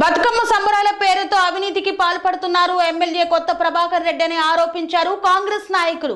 బతుకమ్మ సంబరాల పేరుతో అవినీతికి పాల్పడుతున్నారు ఎమ్మెల్యే కొత్త ప్రభాకర్ రెడ్డి అని ఆరోపించారు కాంగ్రెస్ నాయకులు.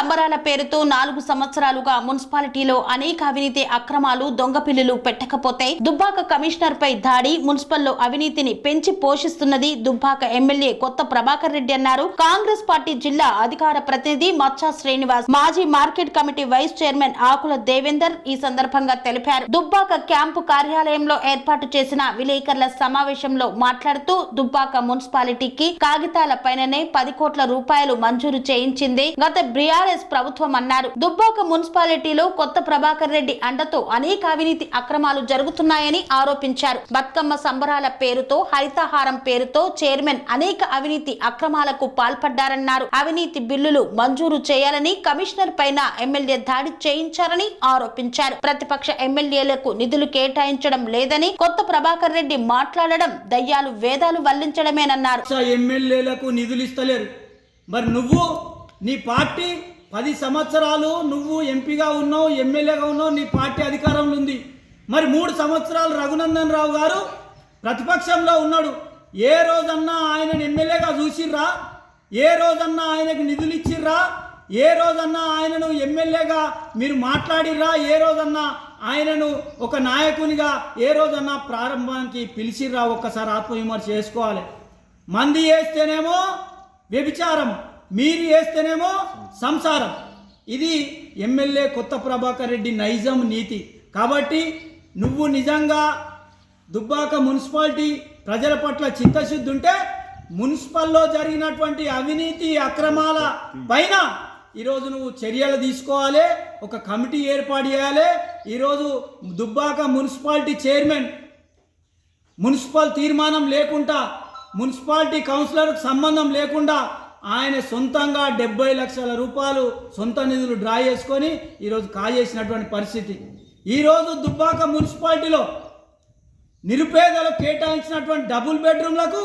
సంబరాల పేరుతో నాలుగు సంవత్సరాలుగా మున్సిపాలిటీలో అనేక అవినీతి అక్రమాలు దొంగ పిల్లులు పెట్టకపోతే దుబ్బాక కమిషనర్ పై దాడి మున్సిపల్లో అవినీతిని పెంచి పోషిస్తున్నది దుబ్బాక ఎమ్మెల్యే కొత్త ప్రభాకర్ రెడ్డి అన్నారు. కాంగ్రెస్ పార్టీ జిల్లా అధికార ప్రతినిధి మచ్చా శ్రీనివాస్ మాజీ market committee vice chairman Akula Devender ఈ సందర్భంగా తెలిపారు. దుబ్బాక క్యాంపు కార్యాలయంలో ఏర్పాటు చేసిన విలేకరుల సమావేశంలో మాట్లాడుతూ దుబ్బాక మున్సిపాలిటీకి కాగితాల పైననే పది కోట్ల రూపాయలు మంజూరు చేయించింది. గత బీఆర్ఎస్ ప్రభుత్వం అన్నారు. దుబ్బాక మున్సిపాలిటీలో కొత్త ప్రభాకర్ రెడ్డి అండతో అనేక అవినీతి అక్రమాలు జరుగుతున్నాయని ఆరోపించారు. బతుకమ్మ సంబరాల పేరుతో హరితహారం పేరుతో చైర్మన్ అనేక అవినీతి అక్రమాలకు పాల్పడ్డారన్నారు. అవినీతి బిల్లులు మంజూరు చేయాలని కమిషనర్ పైన ఎమ్మెల్యే దాడి చేయించారని ఆరోపించారు. ప్రతిపక్ష ఎమ్మెల్యేలకు నిధులు కేటాయించడం లేదని కొత్త ప్రభాకర్ రెడ్డి మాట్లాడడం దయ్యాలు వేదాలు వల్లించడమేనన్నారు. ఎమ్మెల్యేలకు నిధులు ఇస్తలేరు. మరి నువ్వు నీ పార్టీ పది సంవత్సరాలు నువ్వు ఎంపీగా ఉన్నావు ఎమ్మెల్యేగా ఉన్నావు నీ పార్టీ అధికారంలో ఉంది. మరి మూడు సంవత్సరాలు రఘునందన్ రావు గారు ప్రతిపక్షంలో ఉన్నాడు. ఏ రోజన్నా ఆయనను ఎమ్మెల్యేగా చూసిర్రా? ఏ రోజన్నా ఆయనకు నిధులు ఇచ్చిర్రా? ఏ రోజన్నా ఆయనను ఎమ్మెల్యేగా మీరు మాట్లాడిర్రా? ఏ రోజన్నా ఆయనను ఒక నాయకునిగా ఏ రోజన్నా ప్రారంభానికి పిలిచిర్రా? ఒక్కసారి ఆత్మవిమర్శ చేసుకోవాలి. మంది వేస్తేనేమో వ్యభిచారం. మీరు వేస్తేనేమో సంసారం. ఇది ఎమ్మెల్యే కొత్త ప్రభాకర్ రెడ్డి నైజం నీతి. కాబట్టి నువ్వు నిజంగా దుబ్బాక మున్సిపాలిటీ ప్రజల పట్ల చిత్తశుద్ధి ఉంటే మున్సిపల్లో జరిగినటువంటి అవినీతి అక్రమాల పైన ఈరోజు నువ్వు చర్యలు తీసుకోవాలి ఒక కమిటీ ఏర్పాటు చేయాలి. ఈరోజు దుబ్బాక మున్సిపాలిటీ చైర్మన్ మున్సిపల్ తీర్మానం లేకుండా మున్సిపాలిటీ కౌన్సిలర్కు సంబంధం లేకుండా ఆయన సొంతంగా డెబ్బై లక్షల రూపాయలు సొంత నిధులు డ్రా చేసుకొని ఈరోజు కాజేసినటువంటి పరిస్థితి. ఈరోజు దుబ్బాక మున్సిపాలిటీలో నిరుపేదలు కేటాయించినటువంటి డబుల్ బెడ్రూమ్లకు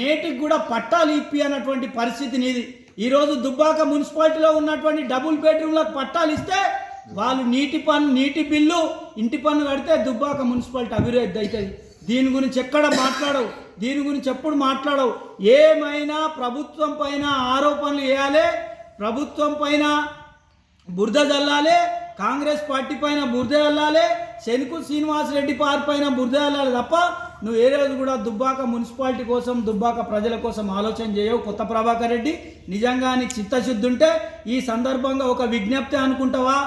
నేటికి కూడా పట్టాలు ఇప్పి అన్నటువంటి పరిస్థితి నీది. ఈరోజు దుబ్బాక మున్సిపాలిటీలో ఉన్నటువంటి డబుల్ బెడ్రూమ్లకు పట్టాలు ఇస్తే వాళ్ళు నీటి పన్ను నీటి బిల్లు ఇంటి పన్ను కడితే దుబ్బాక మున్సిపాలిటీ అభివృద్ధి అవుతుంది. దీని గురించి ఎక్కడ మాట్లాడవు. దీని గురించి ఎప్పుడు మాట్లాడవు. ఏమైనా ప్రభుత్వం పైన ఆరోపణలు వేయాలి ప్రభుత్వం పైన బురద జల్లాలి కాంగ్రెస్ పార్టీ పైన బురద జల్లాలి శనుకు శ్రీనివాస్ రెడ్డి పార్టీ పైన బురద జల్లాలి తప్ప నువ్వు ఏ రోజు కూడా దుబ్బాక మున్సిపాలిటీ కోసం దుబ్బాక ప్రజల కోసం ఆలోచన చేయవు. కొత్త ప్రభాకర్ రెడ్డి నిజంగా నీకు చిత్తశుద్ధి ఉంటే ఈ సందర్భంగా ఒక విజ్ఞప్తి అనుకుంటావా?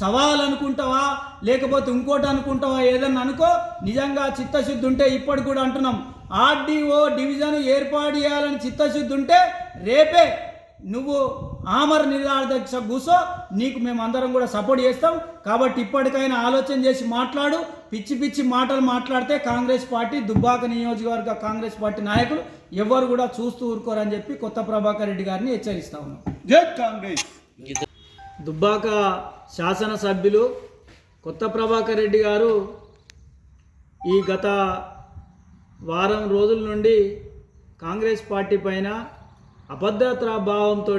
సవాల్ అనుకుంటావా? లేకపోతే ఇంకోటి అనుకుంటావా? ఏదన్నా అనుకో. నిజంగా చిత్తశుద్ధి ఉంటే ఇప్పటికి కూడా అంటున్నాం. ఆర్డీఓ డివిజన్ ఏర్పాటు చేయాలని చిత్తశుద్ధి ఉంటే రేపే నువ్వు ఆమర నిరాదీక్ష కూసో నీకు మేము అందరం కూడా సపోర్ట్ చేస్తాం. కాబట్టి ఇప్పటికైనా ఆలోచన చేసి మాట్లాడు. పిచ్చి పిచ్చి మాటలు మాట్లాడితే కాంగ్రెస్ పార్టీ దుబ్బాక నియోజకవర్గ కాంగ్రెస్ పార్టీ నాయకులు ఎవరు కూడా చూస్తూ ఊరుకోరని చెప్పి కొత్త ప్రభాకర్ రెడ్డి గారిని హెచ్చరిస్తా ఉన్నాం. జై కాంగ్రెస్! దుబ్బాక శాసనసభ్యులు కొత్త ప్రభాకర్ రెడ్డి గారు ఈ గత వారం రోజుల నుండి కాంగ్రెస్ పార్టీ పైన అభద్రతా భావంతో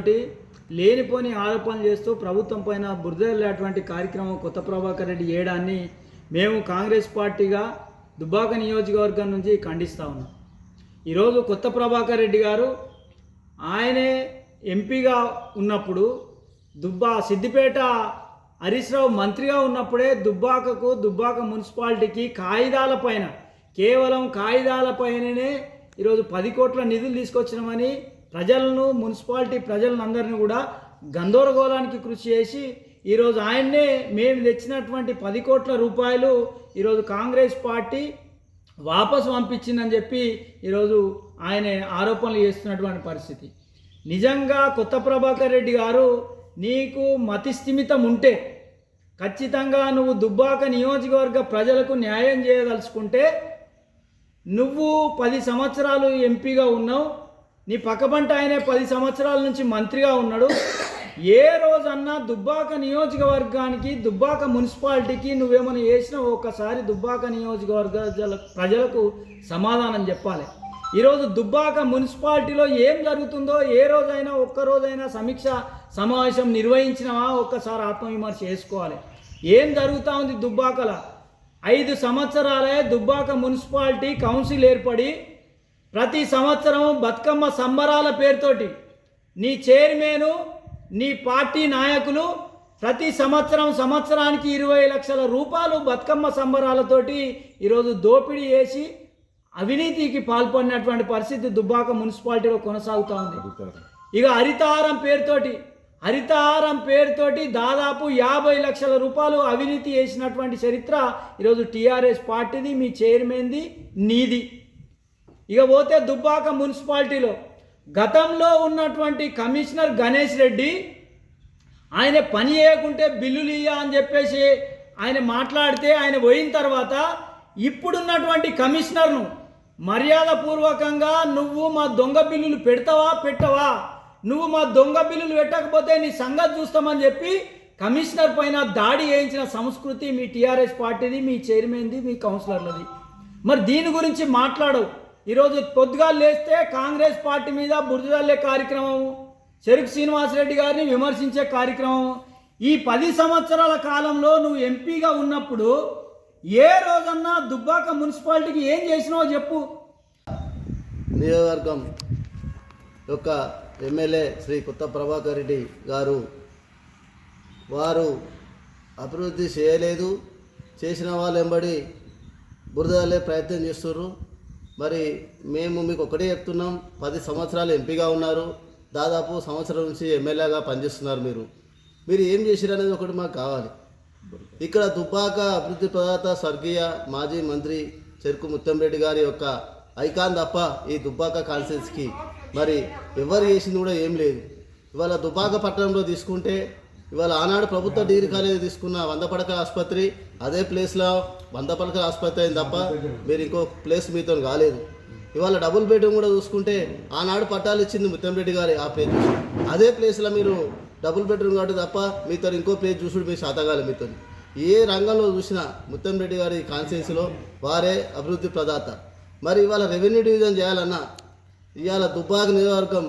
లేనిపోని ఆరోపణలు చేస్తూ ప్రభుత్వం పైన బురదలేటువంటి కార్యక్రమం కొత్త ప్రభాకర్ రెడ్డి చేయడాన్ని మేము కాంగ్రెస్ పార్టీగా దుబ్బాక నియోజకవర్గం నుంచి ఖండిస్తా ఉన్నాం. ఈరోజు కొత్త ప్రభాకర్ రెడ్డి గారు ఆయనే ఎంపీగా ఉన్నప్పుడు దుబ్బా సిద్దిపేట హరీష్ రావు మంత్రిగా ఉన్నప్పుడే దుబ్బాకకు దుబ్బాక మున్సిపాలిటీకి కాగిదాల పైన కేవలం కాగిదాలపైననే ఈరోజు పది కోట్ల నిధులు తీసుకొచ్చినామని ప్రజలను మున్సిపాలిటీ ప్రజలను అందరినీ కూడా గందరగోళానికి కృషి చేసి ఈరోజు ఆయన్నే మేము తెచ్చినటువంటి పది కోట్ల రూపాయలు ఈరోజు కాంగ్రెస్ పార్టీ వాపసు పంపించిందని చెప్పి ఈరోజు ఆయన ఆరోపణలు చేస్తున్నటువంటి పరిస్థితి. నిజంగా కొత్త ప్రభాకర్ రెడ్డి గారు నీకు మతిస్థిమితం ఉంటే ఖచ్చితంగా నువ్వు దుబ్బాక నియోజకవర్గ ప్రజలకు న్యాయం చేయదలుచుకుంటే నువ్వు పది సంవత్సరాలు ఎంపీగా ఉన్నావు నీ పక్కబంట ఆయనే పది సంవత్సరాల నుంచి మంత్రిగా ఉన్నాడు. ఏ రోజన్నా దుబ్బాక నియోజకవర్గానికి దుబ్బాక మున్సిపాలిటీకి నువ్వేమైనా చేసినా ఒక్కసారి దుబ్బాక నియోజకవర్గ ప్రజలకు సమాధానం చెప్పాలి. ఈరోజు దుబ్బాక మున్సిపాలిటీలో ఏం జరుగుతుందో ఏ రోజైనా ఒక్క రోజైనా సమీక్ష సమావేశం నిర్వహించినవా? ఒక్కసారి ఆత్మవిమర్శ చేసుకోవాలి. ఏం జరుగుతూ ఉంది దుబ్బాకల? ఐదు సంవత్సరాలే దుబ్బాక మున్సిపాలిటీ కౌన్సిల్ ఏర్పడి ప్రతి సంవత్సరం బతుకమ్మ సంబరాల పేరుతోటి నీ చైర్మను నీ పార్టీ నాయకులు ప్రతి సంవత్సరం సంవత్సరానికి ఇరవై లక్షల రూపాయలు బతుకమ్మ సంబరాలతోటి ఈరోజు దోపిడీ చేసి అవినీతికి పాల్పడినటువంటి పరిస్థితి దుబ్బాక మున్సిపాలిటీలో కొనసాగుతూ ఉంది. ఇక హరితహారం పేరుతోటి హరితహారం పేరుతోటి దాదాపు యాభై లక్షల రూపాయలు అవినీతి చేసినటువంటి చరిత్ర ఈరోజు టీఆర్ఎస్ పార్టీది మీ చైర్మన్ది నీది. ఇక పోతే దుబ్బాక మున్సిపాలిటీలో గతంలో ఉన్నటువంటి కమిషనర్ గణేష్ రెడ్డి ఆయన పని చేయకుంటే బిల్లులు ఇయ్య అని చెప్పేసి ఆయన మాట్లాడితే ఆయన పోయిన తర్వాత ఇప్పుడున్నటువంటి కమిషనర్ను మర్యాదపూర్వకంగా నువ్వు మా దొంగ బిల్లులు పెడతావా పెట్టవా? నువ్వు మా దొంగ బిల్లులు పెట్టకపోతే నీ సంగతి చూస్తామని చెప్పి కమిషనర్ పైన దాడి చేయించిన సంస్కృతి మీ టీఆర్ఎస్ పార్టీది మీ చైర్మన్ది మీ కౌన్సిలర్లది. మరి దీని గురించి మాట్లాడవు. ఈరోజు పొద్దుగా లేస్తే కాంగ్రెస్ పార్టీ మీద బురదల్లే కార్యక్రమం చెరుకు శ్రీనివాసరెడ్డి గారిని విమర్శించే కార్యక్రమం ఈ పది సంవత్సరాల కాలంలో నువ్వు ఎంపీగా ఉన్నప్పుడు ఏ రోజన్నా దుబ్బాక మున్సిపాలిటీకి ఏం చేసినావో చెప్పు. నియోజకవర్గం యొక్క ఎమ్మెల్యే శ్రీ కొత్త ప్రభాకర్ రెడ్డి గారు. వారు అభివృద్ధి చేయలేదు. చేసిన వాళ్ళు ఎంబడి బురదలే ప్రయత్నం చేస్తున్నారు మరి మేము మీకు ఒకటే చెప్తున్నాం. పది సంవత్సరాలు ఎంపీగా ఉన్నారు. దాదాపు సంవత్సరం నుంచి ఎమ్మెల్యేగా పనిచేస్తున్నారు మీరు. మీరు ఏం చేసిరు అనేది ఒకటి మాకు కావాలి. ఇక్కడ దుబ్బాక అభివృద్ధి ప్రదాత స్వర్గీయ మాజీ మంత్రి చెరుకు ముత్తంరెడ్డి గారి యొక్క ఐకాన్ తప్ప ఈ దుబ్బాక కాన్సెన్స్కి మరి ఎవరు చేసింది కూడా ఏం లేదు. ఇవాళ దుబాక పట్టణంలో తీసుకుంటే ఇవాళ ఆనాడు ప్రభుత్వ డిగ్రీ కాలేజీ తీసుకున్న వంద పడకల ఆసుపత్రి అదే ప్లేస్లో వంద పడకల ఆసుపత్రి అయింది తప్ప మీరు ఇంకో ప్లేస్ మీతో కాలేదు. ఇవాళ డబుల్ బెడ్రూమ్ కూడా చూసుకుంటే ఆనాడు పట్టాలు ఇచ్చింది ముత్తంరెడ్డి గారి ఆ ప్లేస్ అదే ప్లేస్లో మీరు డబుల్ బెడ్రూమ్ కాబట్టి తప్ప మీతో ఇంకో ప్లేస్ చూసుడు మీరు శాతగాలి మీతో. ఏ రంగంలో చూసినా ముత్తంరెడ్డి గారి కాన్స్టిట్యూన్సీలో వారే అభివృద్ధి ప్రదాత. మరి ఇవాళ రెవెన్యూ డివిజన్ చేయాలన్నా ఇవాళ దుబ్బాక నియోజకవర్గం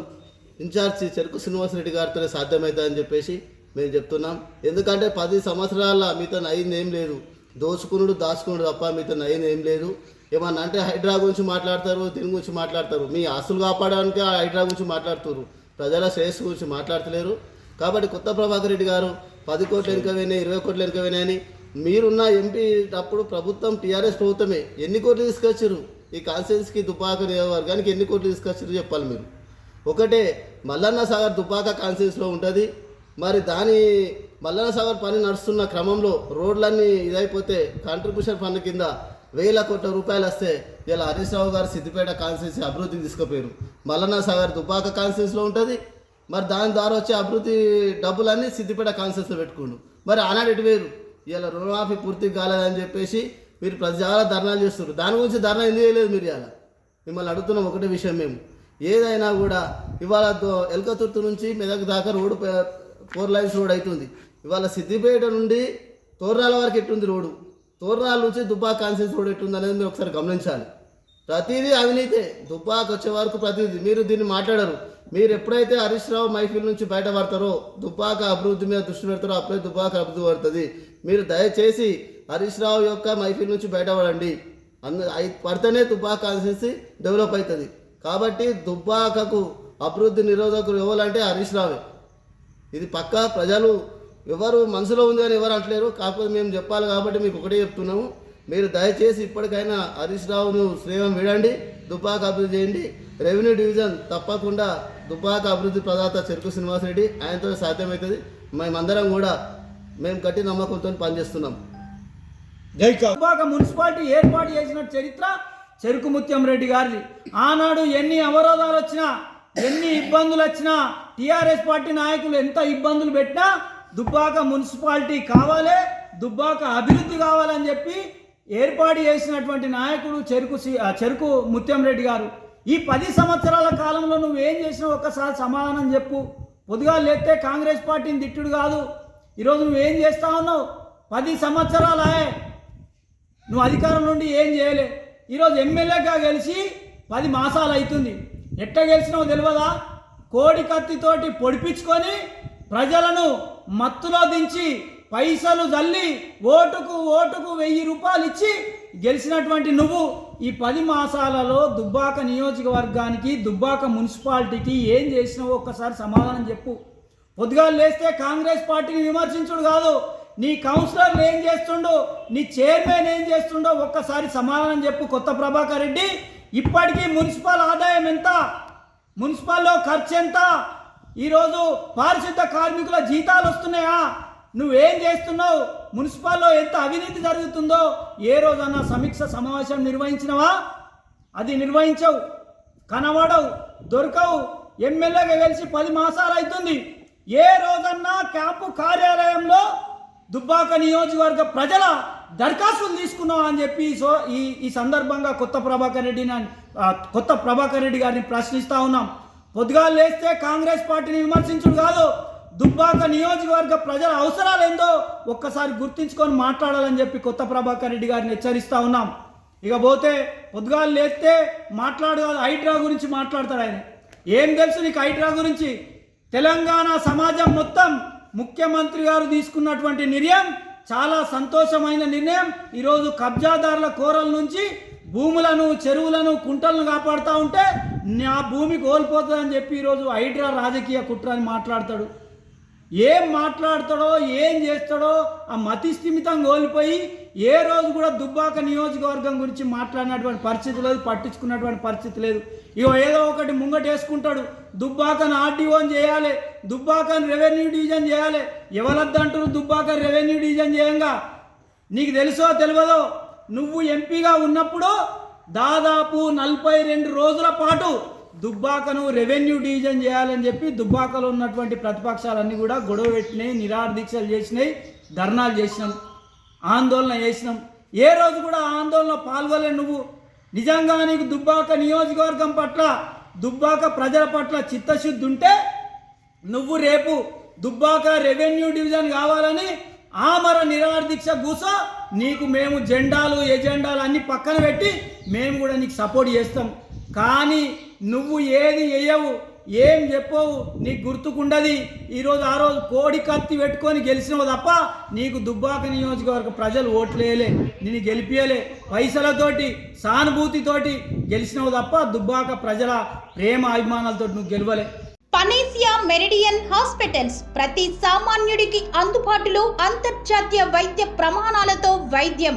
ఇన్ఛార్జి చెరుకు శ్రీనివాసరెడ్డి గారితోనే సాధ్యమవుతుందని చెప్పేసి మేము చెప్తున్నాం. ఎందుకంటే పది సంవత్సరాల మీతో అయింది ఏం లేదు. దోచుకునుడు దాచుకునుడు తప్ప మీతో అయింది ఏం లేదు. ఏమన్నా అంటే హైడ్రా గురించి మాట్లాడతారు దీని గురించి మాట్లాడతారు. మీ ఆస్తులు కాపాడడానికి ఆ హైడ్రా గురించి మాట్లాడుతున్నారు ప్రజల శ్రేయస్సు గురించి మాట్లాడతలేరు. కాబట్టి కొత్త ప్రభాకర్ రెడ్డి గారు పది కోట్లు వెనుకవేనాయి ఇరవై కోట్లు వెనుకవేనాయని మీరున్న ఎంపీ అప్పుడు ప్రభుత్వం టీఆర్ఎస్ ప్రభుత్వమే ఎన్ని కోట్లు తీసుకొచ్చారు ఈ కాన్సెన్స్కి దుబ్బాక నియోజకవర్గానికి ఎన్ని కోట్లు తీసుకొచ్చారు చెప్పాలి మీరు. ఒకటే మల్లన్న సాగర్ దుబ్బాక కాన్సెన్స్లో ఉంటుంది. మరి దాని మల్లన్న సాగర్ పని నడుస్తున్న క్రమంలో రోడ్లన్నీ ఇదైపోతే కాంట్రిబ్యూషన్ ఫండ్ కింద వేల కోట్ల రూపాయలు వస్తే ఇలా హరీష్ రావు గారు సిద్దిపేట కాన్స్టిట్యూన్సీ అభివృద్ధికి తీసుకుపోయారు. మల్లన్న సాగర్ దుబ్బాక కాన్స్టిట్యూన్సీలో ఉంటుంది. మరి దాని ద్వారా వచ్చే అభివృద్ధి డబ్బులన్నీ సిద్దిపేట కాన్స్టిట్యూన్సీలో పెట్టుకుండు. మరి ఆనాడు ఎటు వేరు ఇలా రుణమాఫీ పూర్తి కాలేదని చెప్పేసి మీరు ప్రతి చాలా ధర్నాలు చేస్తున్నారు. దాని గురించి ధర్నా ఎందుకు చేయలేదు మీరు ఇలా మిమ్మల్ని అడుగుతున్నాం ఒకటే విషయం మేము. ఏదైనా కూడా ఇవాళ దో- ఎల్కతుర్తి నుంచి మెదక్ దాకా రోడ్డు ఫోర్ లైన్స్ రోడ్ అవుతుంది ఇవాళ సిద్దిపేట నుండి తోర్నాల వరకు ఎట్టుంది రోడ్డు? తోర్నాల నుంచి దుబ్బా కాన్సెన్స్ రోడ్ ఎట్టుంది అనేది మీరు ఒకసారి గమనించాలి. ప్రతిదీ అవినీతే. దుబ్బాకి వచ్చే వరకు ప్రతిదీ. మీరు దీన్ని మాట్లాడరు. మీరు ఎప్పుడైతే హరీష్ రావు మైఫిల్ నుంచి బయటపడతారో దుబ్బాక అభివృద్ధి మీద దృష్టి పెడతారో అప్పుడే దుబ్బాక అభివృద్ధి పడుతుంది. మీరు దయచేసి హరీష్ రావు యొక్క మైఫిల్ నుంచి బయటపడండి. అందు అయి- పడితేనే దుబ్బాక అనేసి డెవలప్ అవుతుంది కాబట్టి దుబ్బాకకు అభివృద్ధి నిరోధకులు ఎవరంటే హరీష్ రావే. ఇది పక్కా ప్రజలు ఎవరు మనసులో ఉంది అని ఎవరు అంటలేరు. కాకపోతే మేము చెప్పాలి కాబట్టి మీకు ఒకటే చెప్తున్నాము. మీరు దయచేసి ఇప్పటికైనా హరీష్ రావును శ్రేయం విడండి దుబ్బాక అభివృద్ధి చేయండి. రెవెన్యూ డివిజన్ తప్పకుండా దుబ్బాక అభివృద్ధి ప్రదాత చెరుకు శ్రీనివాసరెడ్డి. ఆయనతో సాధ్యమవుతుంది. మేమందరం కూడా మేము గట్టి నమ్మకంతో పనిచేస్తున్నాం. దుబ్బాక మున్సిపాలిటీ ఏర్పాటు చేసిన చరిత్ర చెరుకు ముత్యం రెడ్డి గారిది. ఆనాడు ఎన్ని అవరోధాలు వచ్చినా ఎన్ని ఇబ్బందులు వచ్చినా టీఆర్ఎస్ పార్టీ నాయకులు ఎంత ఇబ్బందులు పెట్టినా దుబ్బాక మున్సిపాలిటీ కావాలి దుబ్బాక అభివృద్ధి కావాలని చెప్పి ఏర్పాటు చేసినటువంటి నాయకుడు చెరుకు సి- ఆ, చెరుకు ముత్యం రెడ్డి గారు. ఈ పది సంవత్సరాల కాలంలో నువ్వు ఏం చేసినావు ఒక్కసారి సమాధానం చెప్పు. పొద్దుగా లేస్తే కాంగ్రెస్ పార్టీని తిట్టుడు కాదు. ఈరోజు నువ్వేం చేస్తా ఉన్నావు? పది సంవత్సరాలే నువ్వు అధికారం నుండి ఏం చేయలే. ఈరోజు ఎమ్మెల్యేగా గెలిచి పది మాసాలు అవుతుంది ఎట్ట గెలిచినావు తెలియదా కోడి కత్తితోటి పొడిపించుకొని ప్రజలను మత్తులో దించి పైసలు జల్లి ఓటుకు ఓటుకు వెయ్యి రూపాయలు ఇచ్చి గెలిచినటువంటి నువ్వు ఈ పది మాసాలలో దుబ్బాక నియోజకవర్గానికి దుబ్బాక మున్సిపాలిటీకి ఏం చేసినావో ఒక్కసారి సమాధానం చెప్పు. పొద్దుగాలు లేస్తే కాంగ్రెస్ పార్టీని విమర్శించుడు కాదు. నీ కౌన్సిలర్లు ఏం చేస్తుండో? నీ చైర్మన్ ఏం చేస్తుండో ఒక్కసారి సమాధానం చెప్పు కొత్త ప్రభాకర్ రెడ్డి. ఇప్పటికీ మున్సిపల్ ఆదాయం ఎంత? మున్సిపల్లో ఖర్చు ఎంత? ఈరోజు పారిశుద్ధ కార్మికుల జీతాలు వస్తున్నాయా? నువ్వేం చేస్తున్నావు? మున్సిపాల్లో ఎంత అవినీతి జరుగుతుందో ఏ రోజన్నా సమీక్ష సమావేశం నిర్వహించినవా? అది నిర్వహించవు కనబడవు దొరకవు. ఎమ్మెల్యేగా కలిసి పది మాసాలు అవుతుంది. ఏ రోజన్నా క్యాంపు కార్యాలయంలో దుబ్బాక నియోజకవర్గ ప్రజల దరఖాస్తులు తీసుకున్నాం అని చెప్పి సో ఈ ఈ సందర్భంగా కొత్త ప్రభాకర్ రెడ్డిని కొత్త ప్రభాకర్ రెడ్డి గారిని ప్రశ్నిస్తా ఉన్నాం. పొద్దుగాలు లేస్తే కాంగ్రెస్ పార్టీని విమర్శించుడు కాదు. దుబ్బాక నియోజకవర్గ ప్రజల అవసరాలు ఏందో ఒక్కసారి గుర్తించుకొని మాట్లాడాలని చెప్పి కొత్త ప్రభాకర్ రెడ్డి గారిని హెచ్చరిస్తా ఉన్నాం. ఇక పోతే పొద్దుగాలు లేస్తే మాట్లాడు హైడ్రా గురించి మాట్లాడతాడు ఆయన. ఏం తెలుసు నీకు హైడ్రా గురించి? తెలంగాణ సమాజం మొత్తం ముఖ్యమంత్రి గారు తీసుకున్నటువంటి నిర్ణయం చాలా సంతోషమైన నిర్ణయం. ఈరోజు కబ్జాదారుల కోరల నుంచి భూములను చెరువులను కుంటలను కాపాడుతూ ఉంటే నా భూమి కోల్పోతుందని చెప్పి ఈరోజు హైడ్రా రాజకీయ కుట్ర అని మాట్లాడతాడు. ఏం మాట్లాడతాడో ఏం చేస్తాడో ఆ మతి స్థిమితం కోల్పోయి ఏ రోజు కూడా దుబ్బాక నియోజకవర్గం గురించి మాట్లాడినటువంటి పరిస్థితి లేదు పట్టించుకున్నటువంటి పరిస్థితి లేదు. ఇగో ఏదో ఒకటి ముంగట వేసుకుంటాడు. దుబ్బాకను ఆర్డీఓని చేయాలి దుబ్బాకను రెవెన్యూ డివిజన్ చేయాలి. ఎవరద్దంటారు దుబ్బాక రెవెన్యూ డివిజన్ చేయంగా? నీకు తెలుసో తెలియదో? నువ్వు ఎంపీగా ఉన్నప్పుడు దాదాపు నలభై రెండు రోజుల పాటు దుబ్బాకను రెవెన్యూ డివిజన్ చేయాలని చెప్పి దుబ్బాకలో ఉన్నటువంటి ప్రతిపక్షాలన్నీ కూడా గొడవ పెట్టినాయి నిరాదీక్షలు చేసినాయి ధర్నాలు చేసినాం ఆందోళన చేసినాం. ఏ రోజు కూడా ఆందోళన పాల్గొలే నువ్వు. నిజంగా నీకు దుబ్బాక నియోజకవర్గం పట్ల దుబ్బాక ప్రజల పట్ల చిత్తశుద్ధి ఉంటే నువ్వు రేపు దుబ్బాక రెవెన్యూ డివిజన్ కావాలని ఆమర నిరాదీక్ష దీక్ష కూసో నీకు మేము జెండాలు ఎజెండాలు అన్నీ పక్కన పెట్టి మేము కూడా నీకు సపోర్ట్ చేస్తాం. కానీ నువ్వు ఏది వేయవు ఏం చెప్పవు నీకు గుర్తుకుండది. ఈరోజు ఆ రోజు కోడి కత్తి పెట్టుకొని గెలిచినవు తప్ప నీకు దుబ్బాక నియోజకవర్గ ప్రజలు ఓట్లేయలే నిన్ను గెలిపియలే. పైసలతోటి సానుభూతితోటి గెలిచినావు తప్ప దుబ్బాక ప్రజల ప్రేమ అభిమానాలతో నువ్వు గెలవలే. పనేసియా మెరిడియన్ హాస్పిటల్స్ ప్రతి సామాన్యుడికి అందుబాటులో అంతర్జాతీయ వైద్య ప్రమాణాలతో వైద్యం.